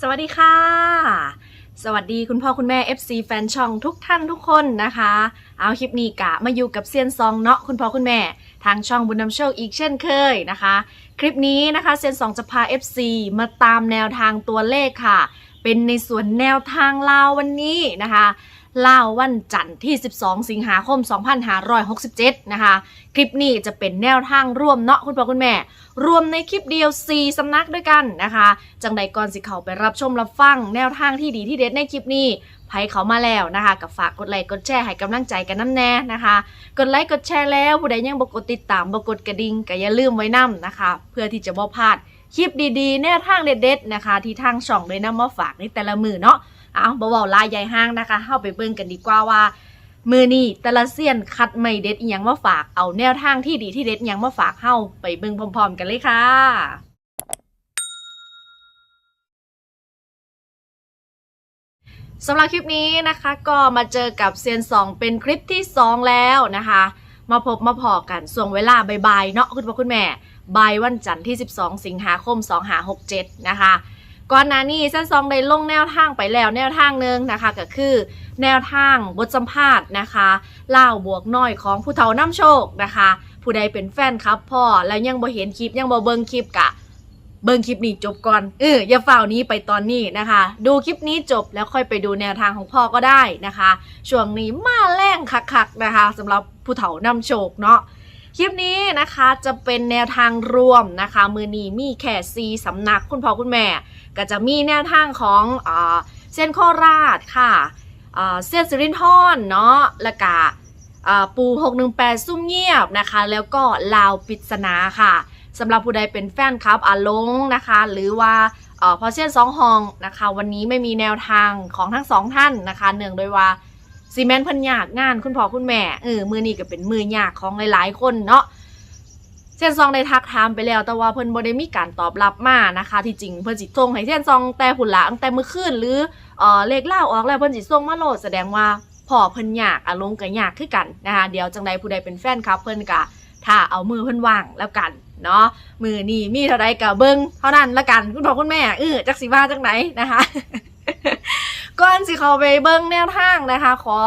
สวัสดีค่ะ สวัสดีคุณพ่อคุณแม่ FC แฟนช่องทุกท่านทุกคนนะคะ เอาคลิปนี้กะมาอยู่กับเซียนซองเนาะคุณพ่อคุณแม่ ทางช่องบุญนำโชคอีกเช่นเคยนะคะ คลิปนี้นะคะเซียนซองจะพา FC มาตามแนวทางตัวเลขค่ะ เป็นในส่วนแนวทางลาววันนี้นะคะ ล่าวันจันทร์ที่ 12 สิงหาคม 2567 นะคะ คลิปนี้จะเป็นแนวทางร่วมเนาะคุณพ่อคุณแม่ รวมในคลิปเดียว 4 สำนักด้วยกันนะคะ จังใดก่อนสิเขาไปรับชมรับฟัง แนวทางที่ดีที่เด็ดในคลิปนี้ไผเขามาแล้วนะคะกับฝากกดไลค์กดแชร์ให้กำลังใจกันน้ำแน่นะคะ กดไลค์กดแชร์แล้วผู้ใดยังบ่กดติดตามบกดกระดิ่งก็อย่าลืมไว้นํนะคะ เพื่อที่จะบ่พลาดคลิปดีๆ แนวทางเด็ดๆนะคะ ที่ทางช่องได้นำมาฝากในแต่ละมือเนาะ เอาบ่เว้าลายใหญ่ห้างนะคะเข้าไปเบิ่งกันดีกว่าว่ามือนี่แต่ละเซียนคัดไม่เด็ดอีหยังมาฝากเอาแนวทางที่ดีที่เด็ดอีหยังมาฝากเฮาไปเบิ่งพร้อมๆ กันเลยค่ะสำหรับคลิปนี้นะคะก็มาเจอกับเซียนสองเป็นคลิปที่ 2 แล้วนะคะ มาพบมาพอกันส่วงเวลาบ่ายๆเนาะคุณพ่อคุณแม่บ่ายวันจันทร์ที่ 12 สิงหาคม 2567 นะคะ ก่อนหน้านี้เส้นซองได้ลงแนวทางไปแล้วแนวทางหนึ่งนะคะ ก็คือแนวทางบทสัมภาษณ์นะคะเล่าบวกน้อยของผู้เฒ่าน้ำโชคนะคะ ผู้ใดเป็นแฟนครับพ่อแล้วยังบ่เห็นคลิปยังบ่เบิ่งคลิปกะเบิ่งคลิปนี้จบก่อน เอออย่าฝ่าวนี้ไปตอนนี้นะคะ ดูคลิปนี้จบแล้วค่อยไปดูแนวทางของพ่อก็ได้นะคะ ช่วงนี้มาแรงคักๆนะคะสำหรับผู้เฒ่านำโชคเนาะ คลิปนี้นะคะจะเป็นแนวทางรวมนะคะ มือนีมีแค่ซีสำนักคุณพ่อคุณแม่ ก็จะมีแนวทางของเส้นโคราชค่ะเส้นสิรินทรเนาะแล้วก็อ่าปู 618 ซุ่มเงียบนะคะ แล้วก็ลาวปิศนาค่ะสำหรับผู้ใดเป็นแฟนคลับอาลงนะคะ หรือว่าอพอเส้นสองห้องนะคะ วันนี้ไม่มีแนวทางของทั้งสองท่านนะคะเนื่องโดยว่าซีเมนต์พิ่นยากงานคุณพ่อคุณแม่เออมือนี้ก็เป็นมือยากของหลายๆคนเนาะ ซียนซองได้ทักถามไปแล้ว แต่ว่าเพิ่นบ่ได้มีการตอบรับมานะคะ ที่จริงเพิ่นสิส่งให้เซียนซองแต่หุ่นละตั้งแต่มื้อคืนหรือเอ่อเลขล่าออกแล้วเพิ่นสิส่งมาโหลดแสดงว่าพ่อเพิ่นอยากอารมณ์ก็ยากคือกันนะคะเดี๋ยวจังใดผู้ใดเป็นแฟนครับ เพิ่นก็ถ้าเอามือเพิ่นว่างแล้วกันเนาะมือนี่มีเท่าใดก็เบิ่งเท่านั้นละกันคุณพ่อคุณแม่เออจักสิว่าจังไหนนะคะก่อนสิเขาไปเบิ่งแนวทางนะคะ ขอ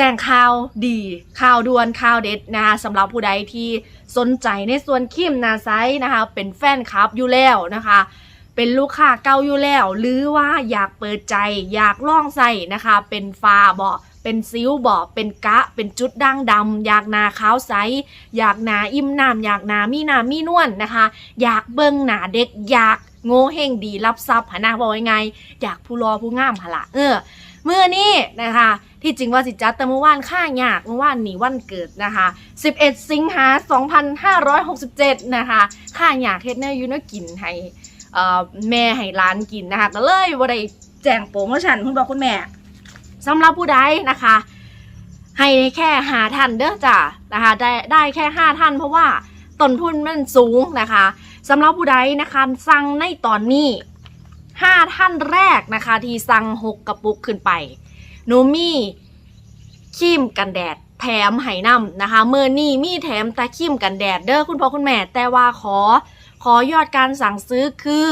แจ้งข่าวดีข่าวด่วนข่าวเด็ดนะคะสำหรับผู้ใดที่สนใจในส่วนคิมนาไซนะคะ เป็นแฟนคลับอยู่แล้วนะคะ เป็นลูกค้าเก่าอยู่แล้ว หรือว่าอยากเปิดใจอยากล่องใส่นะคะ เป็นฟาบ่เป็นซิวบ่เป็นกะ เป็นจุดด่างดำอยากนาขาวใสอยากนาอิ่มน้ำอยากนามีน้ำมีนวลนนะคะ อยากเบิ่งหนาเด็กอยากโง่เฮงดีรับทรัพย์หนาบอกยังไง อยากผู้รอผู้งามหละเออ เมื่อนี้นะคะ ที่จริงว่าสิจัดแต่เมื่อวานค่ายากเมื่อวานหนีวันเกิดนะคะ 11 สิงหา 2567 นะคะค่ายากเฮ็ดแนวอยูนกินให้แม่ให้ร้านกินนะคะก็เลยบ่ได้แจ้งโปรโมชั่นคุณบอกคุณแม่สำหรับผู้ใดนะคะ ให้แค่หาท่านเด้อจ้ะนะคะได้ได้แค่ห้าท่านเพราะว่าต้นทุนมันสูงนะคะสำหรับผู้ใดนะคะสั่งในตอนนี้ ห้าท่านแรกนะคะ ที่สั่งหกกระปุกขึ้นไปหนูมีครีมกันแดดแถมไห้นำนะคะเมื่อนี่มีแถมแต่ครีมกันแดดเด้อคุณพ่อคุณแม่ แต่ว่าขอขอยอดการสั่งซื้อคือ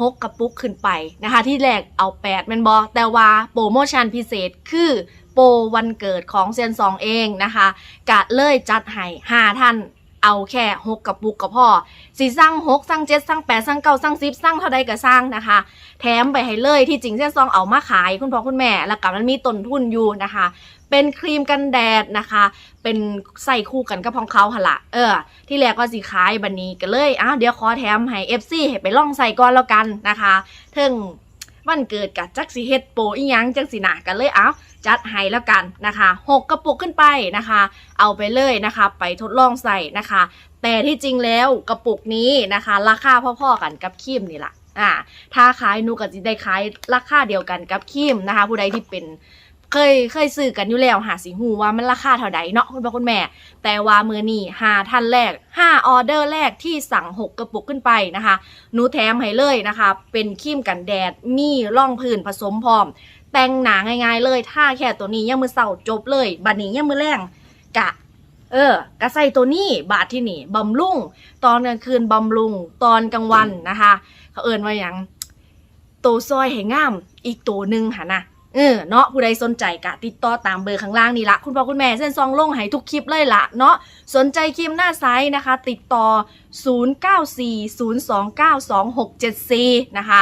หกกระปุกขึ้นไปนะคะ ที่แรกเอาแปดแมันบอแต่ว่าโปรโมชั่นพิเศษคือโปรวันเกิดของเซียนสองเองนะคะกะเลยจัดให้ห้าท่าน เอาแค่หกกระปุกก็พอสีสั่งหกสั่งเจ็ดสั่งแปดสั่งเก้าสั่งสิบสั่งเท่าใดก็สั่งนะคะ แถมไปให้เลยที่จริงเส้นซองเอามาขายคุณพ่อคุณแม่ แล้วก็มันมีต้นทุนอยู่นะคะ เป็นครีมกันแดดนะคะ เป็นใส่คู่กันกับของเขาหละเออ ที่แรกก็สิขายบันนี้ก็เลยอ้าวเดี๋ยวขอแถมให้ FC ให้ไปล่องใส่ก่อนแล้วกันนะคะถึงวันเกิดกับจักสิเฮ็ดโปรอีหยังจังสินะกันเลยอ้าว จัดให้แล้วกันนะคะหกกระปุกขึ้นไปนะคะ เอาไปเลยนะคะ ไปทดลองใส่นะคะ แต่ที่จริงแล้วกระปุกนี้นะคะ ราคาพ่อๆกันกับครีมนี่แหละอ่าถ้าขายนูก็จะได้ขายราคาเดียวกันกับครีมนะคะ ผู้ใดที่เป็นเคยเคยซื้อกันอยู่แล้วหาสิหูว่ามันราคาเท่าใดเนาะคุณพ่อคุณแม่ แต่ว่ามือนี่หาท่านแรกห้าออเดอร์แรกที่สั่งหกกระปุกขึ้นไปนะคะหนูแถมให้เลยนะคะ เป็นครีมกันแดดมีร่องพื้นผสมพร้อม แต่งหนาง่ายๆเลยถ้าแค่ตัวนี้ยังมือเสาจบเลยบัดนี้ยังมือแรงกะ เออกะใส่ตัวนี้บาทที่นี่บำรุงตอนกลางคืนบำรุงตอนกลางวันนะคะ เขาเอินว่าอย่างตัวซอยให้งามอีกตัวหนึ่งค่ะนะเออเนาะผู้ใดสนใจกะติดต่อตามเบอร์ข้างล่างนี่ละคุณพ่อคุณแม่เส้นซองลงให้ทุกคลิปเลยละเนาะสนใจครีมหน้าไซส์นะคะ ติดต่อ 0940292674 นะคะ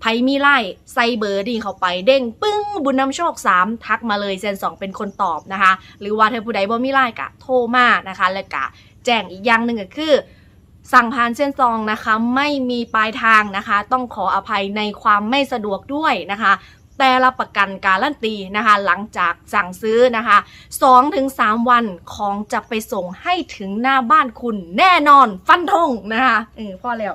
ไพมีไล่ใส่เบอร์ดีเข้าไปเด้งปึ้งบุญนำโชค 3 ทักมาเลยเซนสองเป็นคนตอบนะคะ หรือว่าเธอผู้ใดบ่มีไล่กะโทรมานะคะ แล้วกะแจ้งอีกอย่างหนึ่งก็คือ สั่งผ่านเส้นซองนะคะ ไม่มีปลายทางนะคะ ต้องขออภัยในความไม่สะดวกด้วยนะคะ แต่รับประกันการันตีนะคะ หลังจากสั่งซื้อนะคะ2-3 วันของจะไปส่งให้ถึงหน้าบ้านคุณแน่นอนฟันธงนะคะเออพ่อแล้ว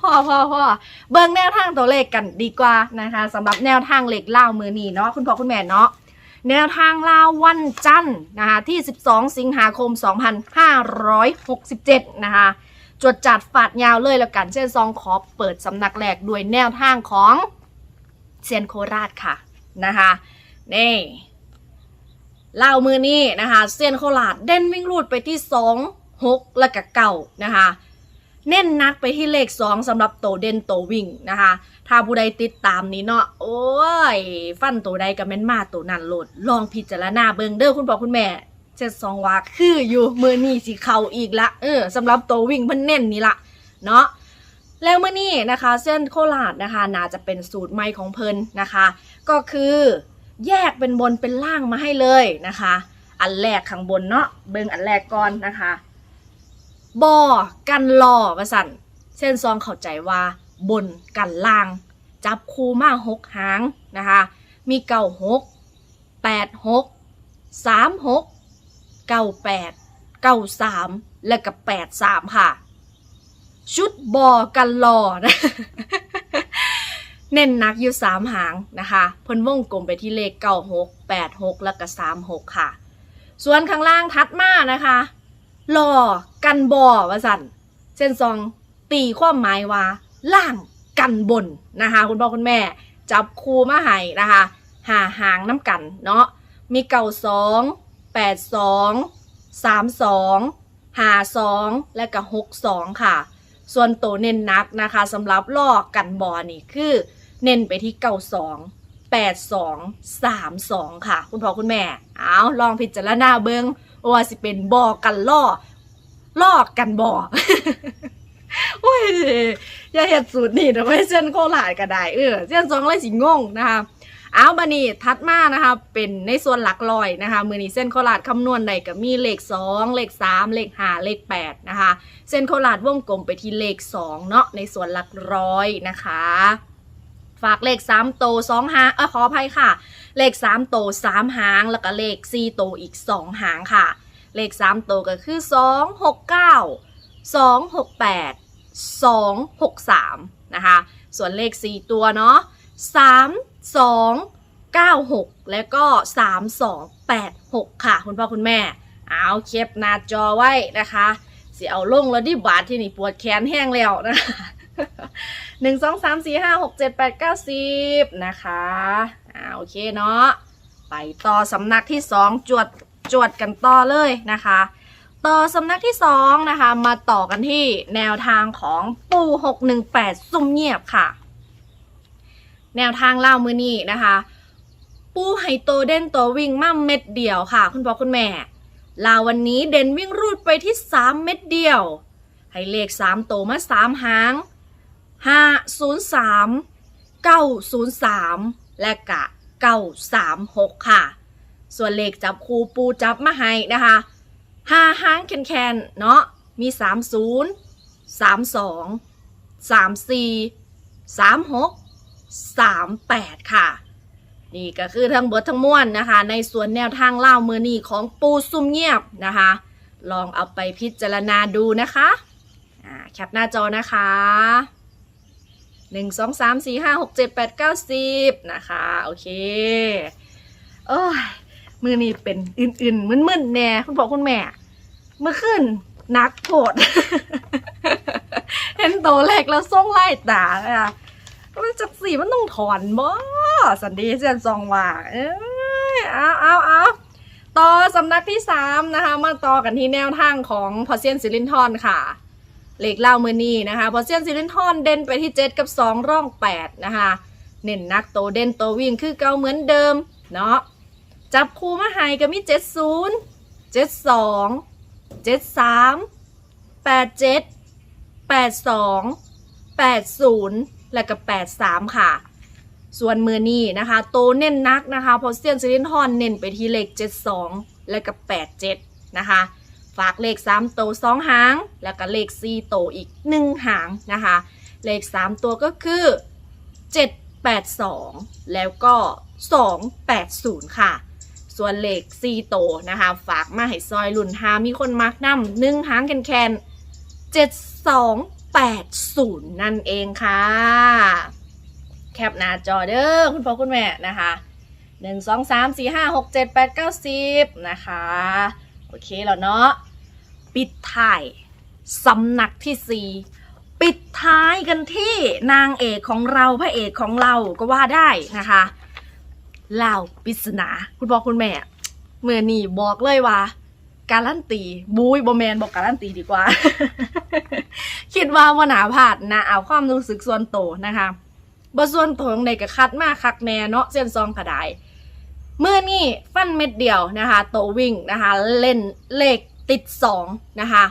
พ่อพ่อพ่อเบิ่งแนวทางตัวเลขกันดีกว่านะคะสำหรับแนวทางเลขเล่ามือนีเนาะคุณพ่อคุณแม่เนาะแนวทางลาววันจันทร์นะคะที่ 12 สิงหาคม 2567 นะคะจดจัดฝาดยาวเลยแล้วกัน เช่นซองขอเปิดสำนักแรกด้วยแนวทางของ เซียนโคราชค่ะนะคะนี่เล่ามือนี้นะคะเซียนโคราชเด่นวิ่งรูดไปที่2 6และกับเก่านะคะเน้นนักไปที่เลข2สำหรับโตเด่นโตวิ่งนะคะ ถ้าผู้ใดติดตามนี้เนาะโอ้ย ฟันตัวใดก็แม่นมาตัวนั้นโหลด ลองพิจารณาเบิงเด้อคุณพ่อคุณแม่เจ็ดสองวาคืออยู่มือนี่สิเขาอีกละเออสำหรับโตววิ่งเพิ่นเน้นนี่ละเนาะ แล้วเมื่อนี้นะคะ เส้นโคราชนะคะ น่าจะเป็นสูตรใหม่ของเพิ่นนะคะ ก็คือแยกเป็นบนเป็นล่างมาให้เลยนะคะ อันแรกข้างบนเนาะเบิ่งอันแรกก่อนนะคะบอกันลอว่าสั่นเส้นซองเข้าใจว่า บนกันล่าง จับคูมาหกหางนะคะ มีเก้าหกแปดหกสามหกเก้าแปดเก้าสามและกับแปดสามค่ะ ชุดบอกันหล่อนะเน้นหนักอยู่สามหางนะคะเพิ่นวงกลมไปที่เลขเก้าหกแปดหกแล้วก็สามหกค่ะ ส่วนข้างล่างทัดมานะคะรอกันบอว่าสันเส้นซองตีความหมายว่าล่างกันบนนะคะ คุณพ่อคุณแม่ จับคูมาให้นะคะหาหางน้ำกันเนาะมีเก่าสองแปดสองสามสองหาสองและก็หกสองค่ะ ส่วนตัวเน้นนักนะคะสำหรับลอกกันบอนี่คือ เน้นไปที่เก่าสองแปดสองสามสองค่ะ คุณพ่อคุณแม่เอาลองพิจารณาเบิงว่าสิเป็นบอกันล่อลอกกันบ่โอ้ยอย่าเห็ดสูตรนี่นะไมเส้นโคหลาดก็ได้เออเส้นสองเลยสิงงนะคะ เอาบันนี้ทัดมานะคะเป็นในส่วนหลักร้อยนะคะมือนี้เส้นโคหลาดคำนวณใดก็มีเลขสองเลขสามเลขห้าเลขแปดนะคะเส้นโคหลาดวงกลมไปที่เลขสองเนาะในส่วนหลักร้อยนะคะฝากเลขสามโตสองหางเออขออภัยค่ะ เลขสามโตสามหาง แล้วก็เลขสี่โตอีกสองหางค่ะ เลขสามตัวก็คือสองหกเก้าสองหกแปดสองหกสามนะคะส่วนเลขสี่ตัวเนาะสามสองเก้าหกแล้วก็สามสองแปดหกค่ะ คุณพ่อคุณแม่ เอาเก็บหน้าจอไว้นะคะสิเอาลงแล้วดิบาทที่นี่ปวดแขนแห้งแล้วนะคะหนึ่งสองสามสี่ห้าหกเจ็ดแปดเก้าสิบนะคะอ่าโอเคเนาะไปต่อสำนักที่สองจวดจวดกันต่อเลยนะคะ ต่อสำนักที่สองนะคะ มาต่อกันที่แนวทางของปู618ซุ่มเงียบค่ะ แนวทางเล่ามือนี้นะคะ ปูไฮโตเด่นตัววิ่งมาเม็ดเดียวค่ะ คุณพ่อคุณแม่ ลาวันนี้เด่นวิ่งรูดไปที่ 3 เม็ดเดียว ให้เลข 3 โตมา 3 หาง 503 903 และกะ 936 ค่ะ ส่วนเลขจับคูปูจับมาให้นะคะห้าหางแคนแคนๆเนาะมี 30 32 34 36 38 ค่ะ นี่ก็คือทั้งเบิดทั้งมวลนะคะ ในส่วนแนวทางเล่ามือนีของปูซุ่มเงียบนะคะ ลองเอาไปพิจารณาดูนะคะแคปหน้าจอนะคะหนึ่งสองสามสี่ห้าหกเจ็ดแปดเก้าสิบนะคะ โอเคโอ้ยมือนี่เป็นอื่นๆมึนๆแน่คุณพ่อคุณแม่ เมื่อคืนนักโผดเห็นโตวแรกแล้วส่งไล่ตาเลยอะ มันจักสีมันต้องถอนบ่สันดีเซียนซองว่าเอ้ยเอาเอาเอาต่อสำนักที่สามนะคะ มาต่อกันที่แนวทางของพอเซียนซิลินทอนค่ะเลขเล่ามือนี้นะคะพอเซียนซิลินทอนเด่นไปที่7กับ2ร่อง8นะคะเน้นนักโตเด่นโตวิ่งคือเก่าเหมือนเดิมเนาะจับคู่มาให้ก็มี70 72 73 87 82 80แปดศูนย์ และก็83 ค่ะ ส่วนมือนี้นะคะโตเน้นนักนะคะพอเซียนซิลินทอนเน้นไปที่เลข 72 และก็87 นะคะ ฝากเลข 3 โต 2 หาง แล้วก็เลข 4 โตอีก 1 หางนะคะ เลข 3 ตัวก็คือ 782 แล้วก็ 280 ค่ะส่วนเลข4โตนะคะ ฝากมาให้ซอยรุ่นหามีคนมักนำหนึ่งหางแคนแคน 80 นั่นเองค่ะ แคปหน้าจอเด้อคุณพ่อคุณแม่นะคะหนึ่งสองสามสี่ห้าหกเจ็ดแปดเก้าสิบนะคะ โอเคแล้วเนาะปิดท้ายสำนักที่สี่ปิดท้ายกันที่นางเอกของเราพระเอกของเราก็ว่าได้นะคะเล่าปริศนาคุณพ่อคุณแม่เมื่อนี่บอกเลยว่า การันตีบุยบอแมนบอกการันตีดีกว่า คิดว่าว่าหนาผาดนะเอาความรู้สึกส่วนโตนะคะบ่ส่วนโตของใดก็คัดมากคักแน่เนาะเส้นซองกระไดเมื่อนี่ฟันเม็ดเดียวนะคะ โตวิ่งนะคะ เล่นเลขติดสองนะคะ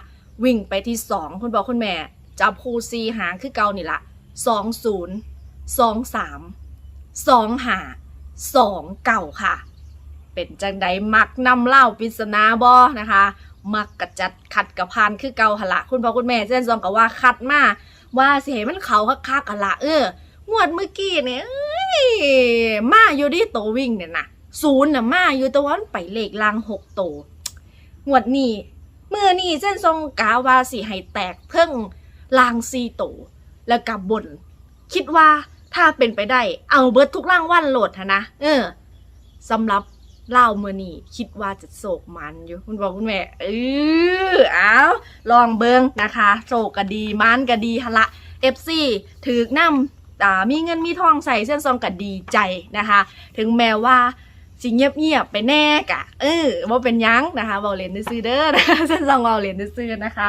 วิ่งไปที่สองคุณบอกคุณแม่จับคูซีหางคือเก่านี่ละสองศูนย์สองสามสองหาสองเก่าค่ะ เป็นจังใดมักนำเล่าปริศนาบอนะคะ มักกระจัดขัดกระพานคือเก่าหละคุณพ่อคุณแม่เส้นซองกับว่าคัดมาว่าเสิให้มันเขาคักๆกันละเอองวดเมื่อกี้เนี่ยเอ้ยมาอยู่ที่โตวิ่งเนี่ยนะศูนย์น่ะมาอยู่ตะวันไปเลขลางหกโตวงวดนี้เมื่อนี้เส้นทรงกาว่าสิให้แตกเพิ่งลางซีโตวแล้วกับบน คิดว่าถ้าเป็นไปได้เอาเบิร์ดทุกร่างวันโหลดหั้นนะ เออสำหรับ เล่าเมื่อนี้คิดว่าจะโศกมันอยู่คุณบอกคุณแม่เออเอาลองเบิงนะคะโศกก็ดีมันก็ดีฮะละเอฟซีถือกน้ำอ่ามีเงินมีทองใส่เส้นซองก็ดีใจนะคะ ถึงแม้ว่าสิเงียบเงียบไปแน่กะเออว่าเป็นยังนะคะเบาเลนซื้อเด้อเส้นซองเบาเลนซื้อนะคะ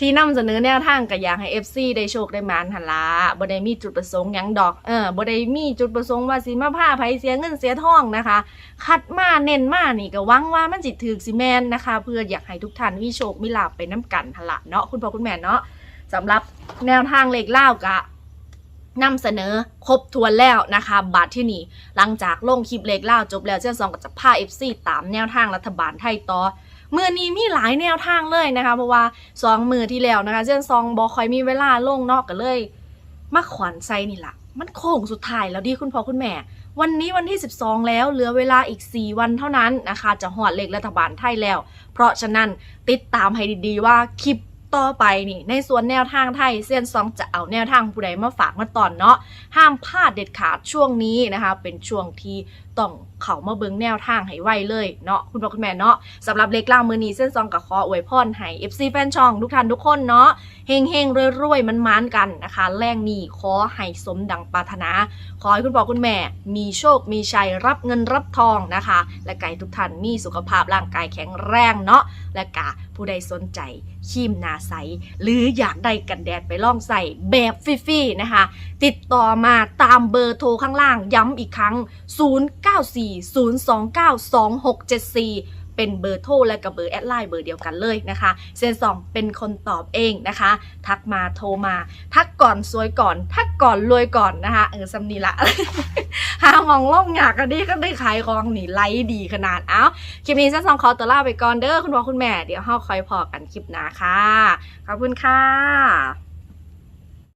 ที่นำเสนอแนวทางก็อยากให้ FC ได้โชคได้มานหันละบ่ได้มีจุดประสงค์หยังดอก เออบ่ได้มีจุดประสงค์ว่าสิมาพาไผเสียเงินเสียทองนะคะ คัดมาเน้นมานี่ก็หวังว่ามันสิถือสิแมนนะคะ เพื่ออยากให้ทุกท่านมีโชคมีลาภไปน้ำกันหันละเนาะคุณพ่อคุณแม่เนาะสำหรับแนวทางเลขเล่ากะนำเสนอครบถ้วนแล้วนะคะบัตรที่นี่หลังจากลงคลิปเลขเล่าจบแล้วเจ้าซองก็จะพา FC ตามแนวทางรัฐบาลไทยต่อ มื่อนี้มีหลายแนวทางเลยนะคะ เพราะว่าสองมือที่แล้วนะคะเจ้นซองบอคอยมีเวลาลงนอกกันเลยมาขวัญไซนี่ละมันโค้งสุดท้ายแล้วดีคุณพ่อคุณแม่ วันนี้วันที่ 12 แล้วเหลือเวลาอีก 4 วันเท่านั้นนะคะ จะหอดเลขรัฐบาลไทยแล้ว เพราะฉะนั้นติดตามให้ดีๆว่าคลิป ต่อไปนี่ในส่วนแนวทางไทยเซียนซองจะเอาแนวทางผู้ใดมาฝากมาตอนเนาะห้ามพลาดเด็ดขาดช่วงนี้นะคะ เป็นช่วงที่ต้องเขามาเบิงแนวทางให้ไวเลยเนาะคุณพ่อคุณแม่เนาะสำหรับเล็กล่างมือนี้เส้นซองกับขออวยพรให้ FC แฟนช่องทุกท่านทุกคนเนาะเฮงเฮงๆรวยๆมันมานกันนะคะ แรงนี้ขอให้สมดังปรารถนา ขอให้คุณพ่อคุณแม่ มีโชคมีชัยรับเงินรับทองนะคะ และไก่ทุกท่านมีสุขภาพร่างกายแข็งแรงเนาะและกะผู้ใดสนใจ ครีมหนาใส หรืออยากได้กันแดดไปลองใส่แบบฟรีๆนะคะ ติดต่อมาตามเบอร์โทรข้างล่างย้ำอีกครั้ง 0940292674 เป็นเบอร์โทรและกับเบอร์แอดไลน์เบอร์เดียวกันเลยนะคะเซนสองเป็นคนตอบเองนะคะ ทักมาโทรมา ทักก่อนสวยก่อน ทักก่อนรวยก่อนนะคะเออสำนีละหาหมองล่องอยากกันดีก็ได้ขายของหนีไลฟ์ดีขนาดเอ้าคลิปนี้เซนสองขอตัวลาไปก่อนเด้อคุณพ่อคุณแม่เดี๋ยวเฮาคอยพอกันคลิปหน้าค่ะขอบคุณค่ะ